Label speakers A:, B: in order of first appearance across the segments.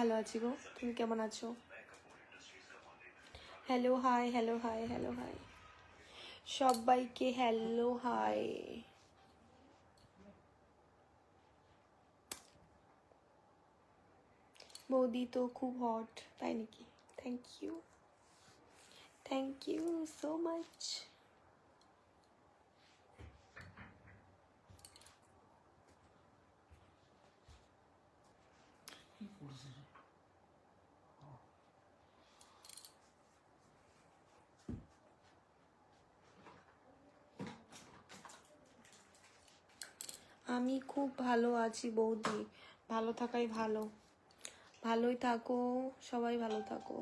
A: ভালো আছি গো। তুমি কেমন আছো? Hello hi hello hi hello hi সবাইকে হ্যালো হাই বৌদি তো খুব হট তাই নাকি? Thank you thank you so much আমি খুব ভালো আছি বৌদি। ভালো থাকাই ভালো। ভালোই থাকো, সবাই ভালো থাকো।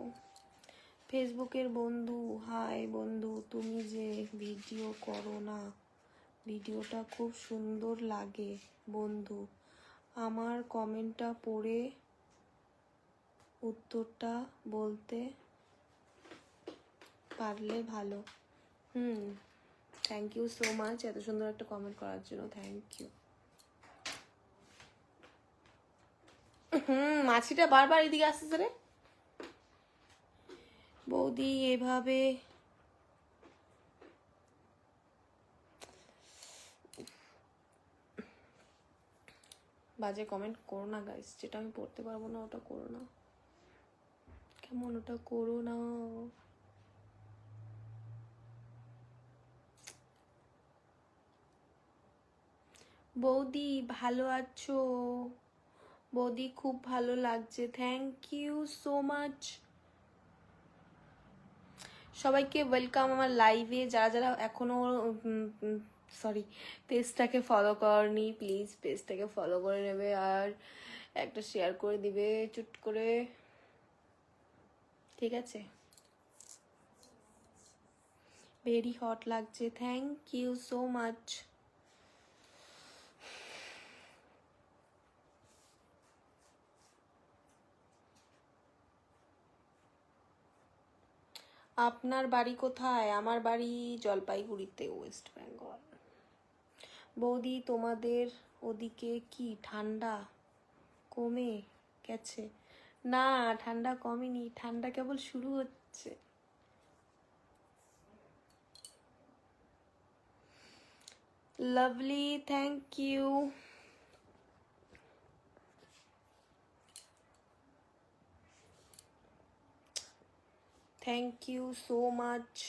A: ফেসবুকের বন্ধু, হাই বন্ধু, তুমি যে ভিডিও করো না, ভিডিওটা খুব সুন্দর লাগে বন্ধু। আমার কমেন্টটা পড়ে, উত্তরটা বলতে পারলে ভালো। হুম থ্যাংক ইউ সো মাচ এত সুন্দর একটা কমেন্ট করার জন্য থ্যাংক ইউ হুম, মাছিটা বারবার এদিকে আসতেছে রে। বৌদি, এভাবে। বাজে কমেন্ট করো না গাইস যেটা আমি পড়তে পারব না, ওটা করো না। কেমন ওটা করো না? বৌদি, ভালো আছো? বৌদি, খুব ভালো লাগছে। থ্যাংক ইউ সো মাচ সবাইকে ওয়েলকাম আমার লাইভে যারা যারা এখনও সরি পেজটাকে ফলো করনি প্লিজ পেজটাকে ফলো করে নেবে আর একটা শেয়ার করে দিবে, চুট করে। ঠিক আছে? ভেরি হট লাগছে। থ্যাংক ইউ সো মাচ আপনার বাড়ি কোথায়? আমার বাড়ি জলপাইগুড়িতে ওয়েস্ট বেঙ্গল বৌদি, তোমাদের ওদিকে কি ঠান্ডা? কমে গেছে? না, ঠান্ডা কমেনি। ঠান্ডা কেবল শুরু হচ্ছে। Lovely thank you thank you so much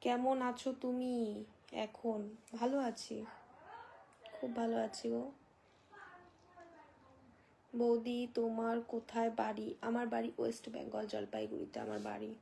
A: কেমন আছো তুমি এখন? ভালো আছি। খুব ভালো আছি গো। বৌদি, তোমার কোথায় বাড়ি? আমার বাড়ি ওয়েস্ট বেঙ্গল জলপাইগুড়িতে, আমার বাড়ি।